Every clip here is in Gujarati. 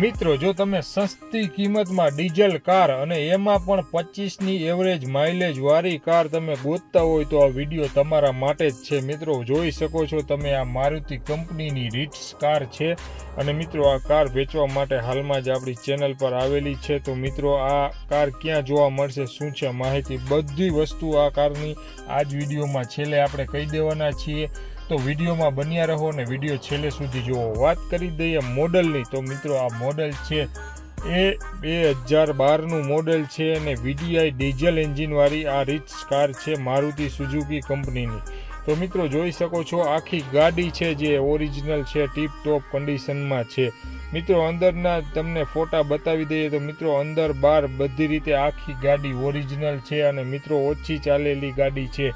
મિત્રો, જો તમે સસ્તી કિંમતમાં ડીઝલ કાર અને એમાં પણ પચીસની એવરેજ માઇલેજ વાળી કાર તમે ગોતતા હોય તો આ વીડિયો તમારા માટે જ છે. મિત્રો, જોઈ શકો છો તમે આ મારુતિ કંપનીની રીટ્સ કાર છે અને મિત્રો, આ કાર વેચવા માટે હાલમાં જ આપણી ચેનલ પર આવેલી છે. તો મિત્રો, આ કાર ક્યાં જોવા મળશે, શું છે, માહિતી બધી વસ્તુ આ કારની આ જ વિડીયોમાં છેલ્લે આપણે કહી દેવાના છીએ. તો વિડીયોમાં બન્યા રહો અને વીડિયો છેલ્લે સુધી જુઓ. વાત કરી દઈએ મોડલની. તો મિત્રો આ મોડલ છે એ બે હજાર બારનું મોડલ છે અને વીડીઆઈ ડીઝલ એન્જિનવાળી આ રીચ કાર છે મારુતિ સુઝુકી કંપનીની. તો મિત્રો જોઈ શકો છો આખી ગાડી છે જે ઓરિજિનલ છે, ટીપ ટોપ કન્ડિશનમાં છે. મિત્રો અંદરના તમને ફોટા બતાવી દઈએ તો મિત્રો અંદર બહાર બધી રીતે આખી ગાડી ઓરિજિનલ છે અને મિત્રો ઓછી ચાલેલી ગાડી છે.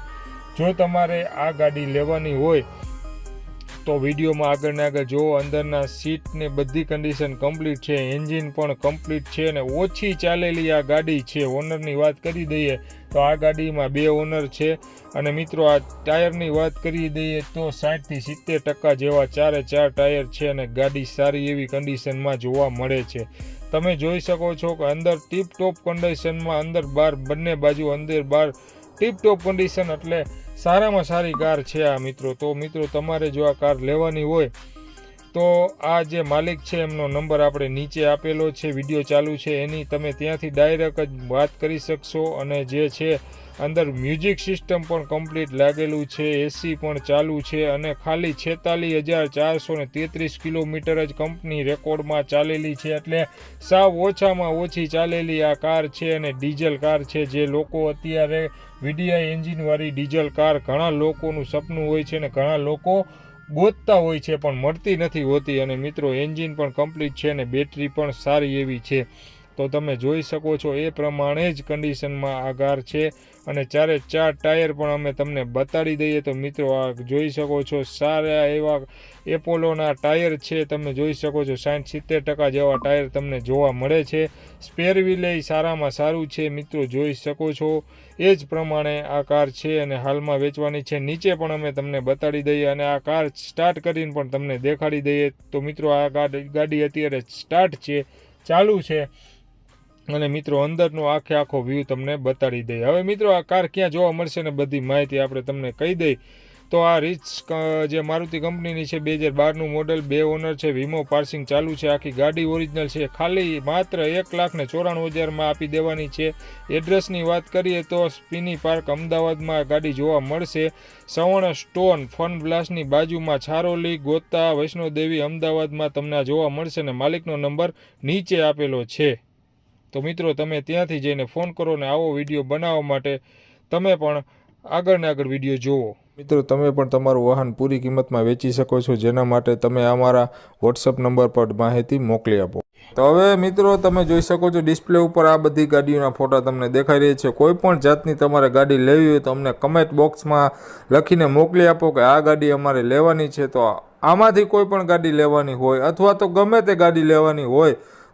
જો તમારે આ ગાડી લેવાની હોય, તો વિડીયોમાં આગળ ને આગળ જુઓ. અંદરના સીટની બધી કન્ડિશન કમ્પ્લીટ છે. એન્જિન પણ કમ્પ્લીટ છે અને ઓછી ચાલેલી આ ગાડી છે. ઓનરની વાત કરી દઈએ તો આ ગાડીમાં બે ઓનર છે. અને મિત્રો, આ ટાયરની વાત કરી દઈએ તો સાઠથી સિત્તેર ટકા જેવા ચારે ચાર ટાયર છે અને ગાડી સારી એવી કન્ડિશનમાં જોવા મળે છે. તમે જોઈ શકો છો કે અંદર ટીપ ટોપ કન્ડિશનમાં અંદર બાર, બંને બાજુ અંદર બાર ટીપ ટોપ કન્ડિશન એટલે સારામાં સારી કાર છે આ મિત્રો. તો મિત્રો તમારે જો આ કાર લેવાની હોય તો આ જે માલિક છે, એમનો નંબર આપણે નીચે આપેલો છે, વીડિયો ચાલુ છે, એની તમે ત્યાંથી ડાયરેક્ટ જ વાત કરી શકશો અને જે છે, અંદર મ્યુઝિક સિસ્ટમ પણ કમ્પ્લીટ લાગેલું છે, એસી પણ ચાલુ છે અને ખાલી છેતાલીસ હજાર ચારસો ને તેત્રીસ કિલોમીટર જ કંપની રેકોર્ડમાં ચાલેલી છે એટલે સાવ ઓછામાં ઓછી ચાલેલી આ કાર છે અને ડીઝલ કાર છે. જે લોકો અત્યારે વીડીઆઈ એન્જિનવાળી ડીઝલ કાર ઘણા લોકોનું સપનું હોય છે અને ઘણા લોકો ગોતતા હોય છે, પણ મળતી નથી હોતી અને મિત્રો, એન્જિન પણ કમ્પ્લીટ છે અને બેટરી પણ સારી એવી છે. તો તમે જોઈ શકો છો એ પ્રમાણે જ કન્ડિશનમાં આ કાર છે અને ચારે ચાર ટાયર પણ અમે તમને બતાડી દઈએ. તો મિત્રો, આ જોઈ શકો છો સારા એવા એપોલોના ટાયર છે. તમે જોઈ શકો છો સાઠ સિત્તેર ટકા જેવા ટાયર તમને જોવા મળે છે. સ્પેર વ્હીલે સારામાં સારું છે. મિત્રો, જોઈ શકો છો એ જ પ્રમાણે આ કાર છે અને હાલમાં વેચવાની છે. નીચે પણ અમે તમને બતાડી દઈએ અને આ કાર સ્ટાર્ટ કરીને પણ તમને દેખાડી દઈએ. તો મિત્રો, આ ગાડી ગાડી અત્યારે સ્ટાર્ટ છે, ચાલુ છે. અને મિત્રો, અંદરનો આખે આખો વ્યૂ તમને બતાડી દઈએ હવે મિત્રો, આ કાર ક્યાં જોવા મળશે ને બધી માહિતી આપણે તમને કહી દઈ. તો આ રીચ જે મારુતિ કંપનીની છે, બે હજાર બારનું મોડલ બે ઓનર છે, વીમો પાર્સિંગ ચાલુ છે, આખી ગાડી ઓરિજિનલ છે. ખાલી માત્ર એક લાખ ને ચોરાણું હજારમાં આપી દેવાની છે. એડ્રેસની વાત કરીએ તો સ્પિની પાર્ક અમદાવાદમાં ગાડી જોવા મળશે. સવર્ણ સ્ટોન ફન બ્લાસ્ટની બાજુમાં છારોલી, ગોતા, વૈષ્ણોદેવી અમદાવાદમાં તમને જોવા મળશે ને માલિકનો નંબર નીચે આપેલો છે. તો મિત્રો તમે ત્યાંથી જઈને ફોન કરો ને આવો વીડિયો બનાવવા માટે તમે પણ આગળ ને આગળ વીડિયો જુઓ મિત્રો તમે પણ તમારું વાહન પૂરી કિંમતમાં વેચી શકો છો, જેના માટે તમે અમારા વોટ્સઅપ નંબર પર માહિતી મોકલી આપો. તો હવે મિત્રો તમે જોઈ શકો છો, ડિસ્પ્લે ઉપર આ બધી ગાડીઓના ફોટા તમને દેખાઈ રહી છે. કોઈ પણ જાતની તમારે ગાડી લેવી હોય તો અમને કમેન્ટ બોક્સમાં લખીને મોકલી આપો કે આ ગાડી અમારે લેવાની છે. તો આમાંથી કોઈ પણ ગાડી લેવાની હોય અથવા તો ગમે તે ગાડી લેવાની હોય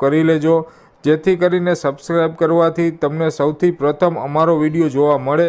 કરી લેજો. જેથી કરીને સબસ્ક્રાઈબ કરવાથી તમને સૌથી પ્રથમ અમારો વીડિયો જોવા મળે.